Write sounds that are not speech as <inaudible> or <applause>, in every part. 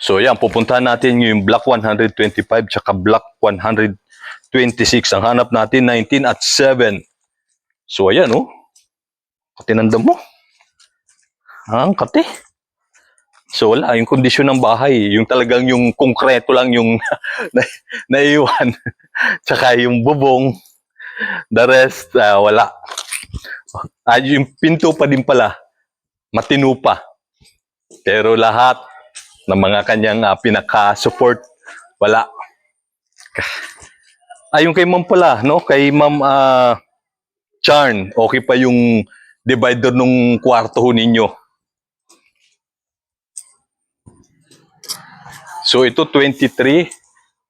So yan, pupuntahan natin yung block 125 tsaka block 126. Ang hanap natin 19 at 7. So ayan oh. Katinandam mo. Ang kati. So wala, yung kondisyon ng bahay, yung talagang yung konkreto lang yung <laughs> na, naiwan. <laughs> Tsaka yung bubong, the rest, ah, wala. Ah, yung pinto pa din pala, matino pa. Pero lahat ng mga kanyang ah, pinaka-support, wala. Ay, yung kay ma'am pala, no? Kay ma'am ah, Charn, okay pa yung divider nung kwarto ho ninyo. So ito 23,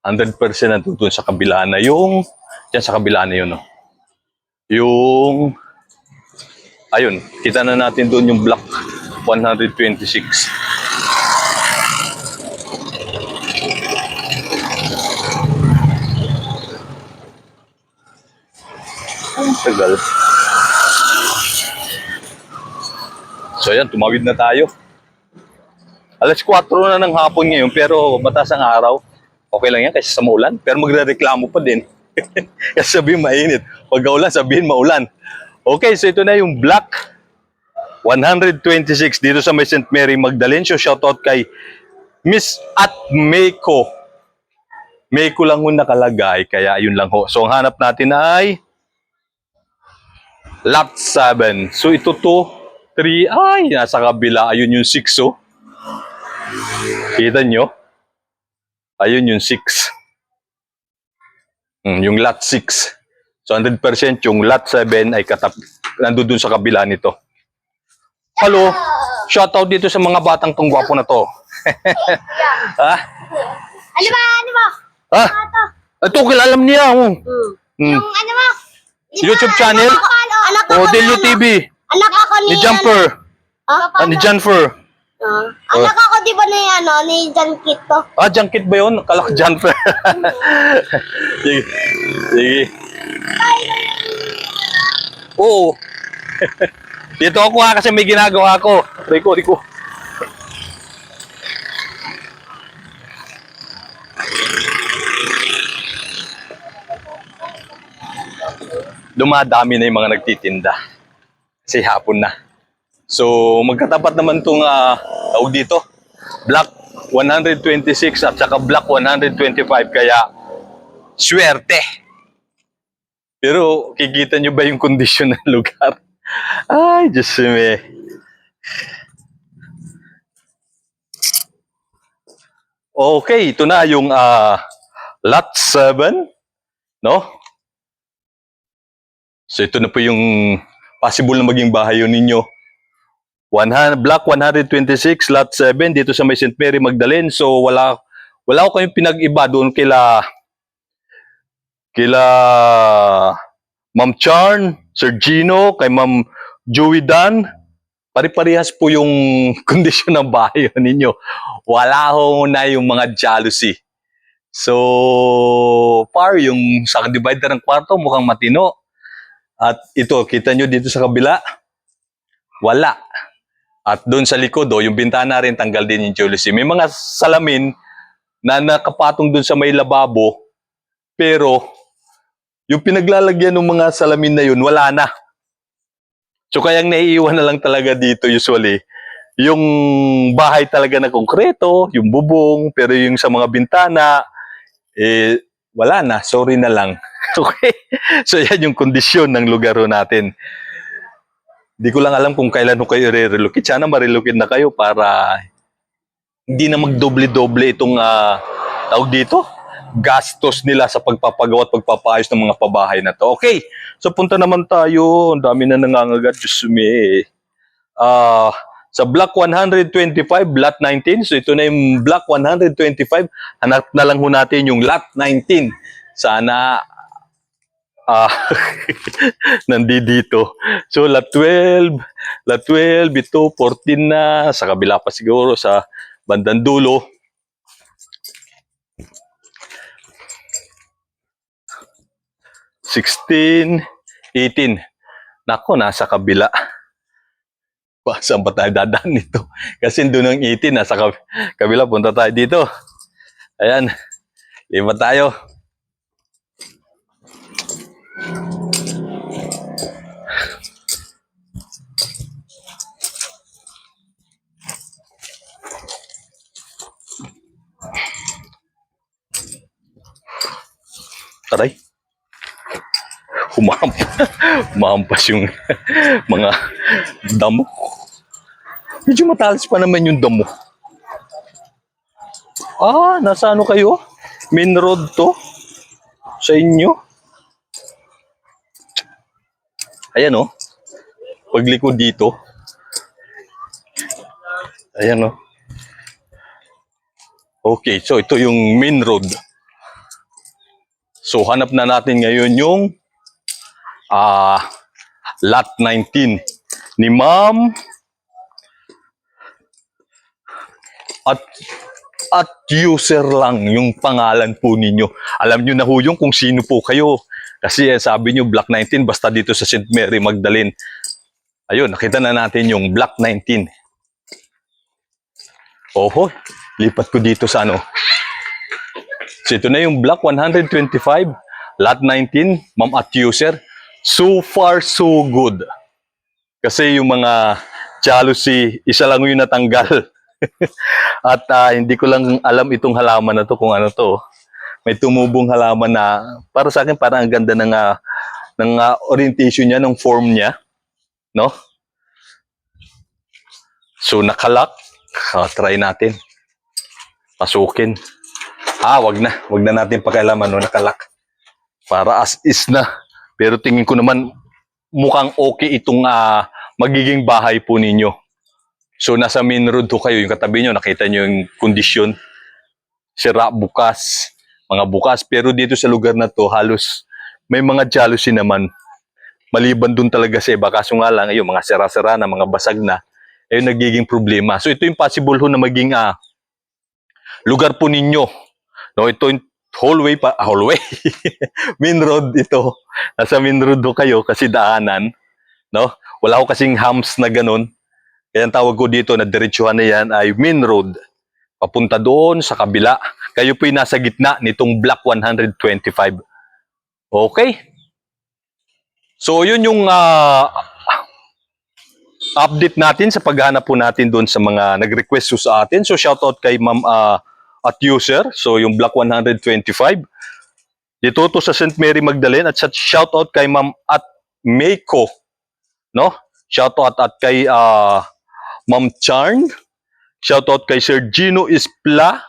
100% nandun sa kabila na yung, dyan sa kabila na yun, no? Yung, ayun, kita na natin doon yung block 126. Tagal. So ayan, tumawid na tayo. Alas 4 na ng hapon ngayon pero mataas ang araw. Okay lang yan kasi sa maulan. Pero magre-reklamo pa din. <laughs> kasi sabihin mainit. Pag ulan, sabihin maulan. Okay, so ito na yung black 126 dito sa may St. Mary Magdalene. So shoutout kay Miss at Meiko. Meiko lang ho nakalagay, kaya yun lang ho. So ang hanap natin ay lot 7. So ito to, 3, ay, nasa kabila. Ayun yung 6 oh. Kita nyo? Ayun yung 6. Mm, yung lot 6. So 100% yung lot 7 ay katap nandun dun sa kabila nito. Hello. Shoutout dito sa mga batang tong gwapo na to. ha? <laughs> Ano ba? Ano ba? Ha? Ito. Ito kilala niya. Oh. Mm. Yung ano ba, YouTube channel? Anak ako, anak ako, O Delio ano, TV. Anak ako ni, Ni Jumper. Ano, Ah, ni Janfer. Ah, anak ako di ba ni ano, ni John Kito? Ah, Junkit ba yun? Kala ko Janfer. <laughs> Sige. Sige. Oo. <laughs> Dito ako ha kasi may ginagawa ako. Rico, Rico. Dumadami na yung mga nagtitinda. Kasi hapon na. So, magkatapat naman itong tawag dito. Block 126 at saka Block 125. Kaya, swerte. Pero, kikita nyo ba yung kondisyon ng <laughs> lugar? Ay, Diyos me. Okay, ito na yung ah, lot 7. No? So, ito na po yung possible na maging bahay yun ninyo. 100, block 126, lot 7, dito sa may St. Mary Magdalene. So, wala, wala ko kayong pinag-iba doon kila, kila Ma'am Charn, Sir Gino, kay Ma'am Joey Dan. Pari-parehas po yung <laughs> kondisyon ng bahay ninyo. Wala ho na yung mga jealousy. So, par, yung sa divider ng kwarto, mukhang matino. At ito, kita nyo dito sa kabila, wala. At doon sa likod, oh, yung bintana rin, tanggal din yung jealousy. May mga salamin na nakapatong doon sa may lababo, pero yung pinaglalagyan ng mga salamin na yun, wala na. So kayang naiiwan na lang talaga dito usually, yung bahay talaga na konkreto, yung bubong, pero yung sa mga bintana, eh, wala na, sorry na lang. <laughs> okay? So yan yung kondisyon ng lugar natin. Di ko lang alam kung kailan ho kayo re-relocate. Sana ma-relocate na kayo para hindi na magdoble-doble itong ah, tawag dito, gastos nila sa pagpapagawa at pagpapaayos ng mga pabahay na to. Okay, so punta naman tayo. Ang dami na nangangagat. Diyos me. Ah, sa block 125, lot 19. So ito na yung block 125. Hanap na lang ho natin yung lot 19. Sana ah <laughs> nandito. So lot 12, lot 12, ito 14 na sa kabila pa siguro sa bandang dulo. Sixteen, 18. Nako, nasa kabila. Pa, saan ba tayo dadaan nito? Kasi doon ang 18, nasa kab- kabila, punta tayo dito. Ayan, lima tayo. Humamp. <laughs> Humampas yung mga damo. Medyo matalas pa naman yung damo. Ah, nasa ano kayo? Main road to? Sa inyo? Ayan oh. Pagliko dito. Ayan oh. Okay, so ito yung main road. So hanap na natin ngayon yung ah lot 19 ni Ma'am at at user lang yung pangalan po ninyo. Alam nyo na ho yung kung sino po kayo. Kasi eh, sabi nyo Black 19 basta dito sa St. Mary Magdalene. Ayun, nakita na natin yung Black 19. Oho, lipat ko dito sa ano. So ito na yung Black 125, lot 19, ma'am at user. So far, so good. Kasi yung mga jealousy, isa lang yung natanggal. <laughs> at ah, hindi ko lang alam itong halaman na to kung ano to. May tumubong halaman na para sa akin parang ang ganda ng ah, ng ah, orientation niya, ng form niya, no? So nakalak, Ah, try natin. Pasukin. Ah, wag na. Wag na natin pakialaman no, nakalak. Para as is na. Pero tingin ko naman mukhang okay itong ah, magiging bahay po ninyo. So nasa main road ho kayo, yung katabi nyo, nakita nyo yung kondisyon. Sira, bukas, mga bukas. Pero dito sa lugar na to, halos may mga jealousy naman. Maliban dun talaga sa iba. Kaso nga lang, yung mga sira-sira na, mga basag na, ayun nagiging problema. So ito yung possible ho na maging ah, lugar po ninyo. No, ito yung hallway pa, ah, <laughs> hallway. main road ito. Nasa main road ho kayo kasi daanan. No? Wala ko kasing hams na ganun. Kaya ang tawag ko dito na diretsuhan na yan ay main road. Papunta doon sa kabila. Kayo po'y nasa gitna nitong Block 125. Okay? So yun yung ah, update natin sa paghanap po natin doon sa mga nag-request sa atin. So shoutout kay Ma'am ah, at user. So yung Block 125. Dito to sa St. Mary Magdalene at sa shoutout kay Ma'am at Meiko. No? Shoutout at kay ah, Ma'am Charn. Shoutout kay Sir Gino Ispla.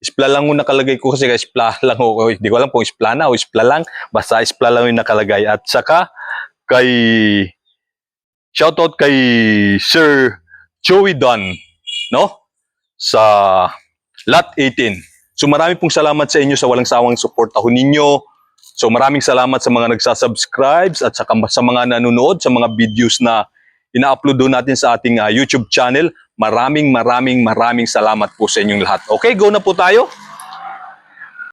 Ispla lang yung nakalagay ko kasi Ispla lang ako. Hindi ko alam kung Ispla na o Ispla lang. Basta Ispla lang yung nakalagay. At saka kay shoutout kay Sir Joey Don, no? Sa Lot 18. So marami pong salamat sa inyo sa walang sawang support ako ninyo. So maraming salamat sa mga nagsasubscribe at saka sa mga nanonood sa mga videos na ina-upload doon natin sa ating ah, YouTube channel. Maraming maraming maraming salamat po sa inyong lahat. Okay, go na po tayo.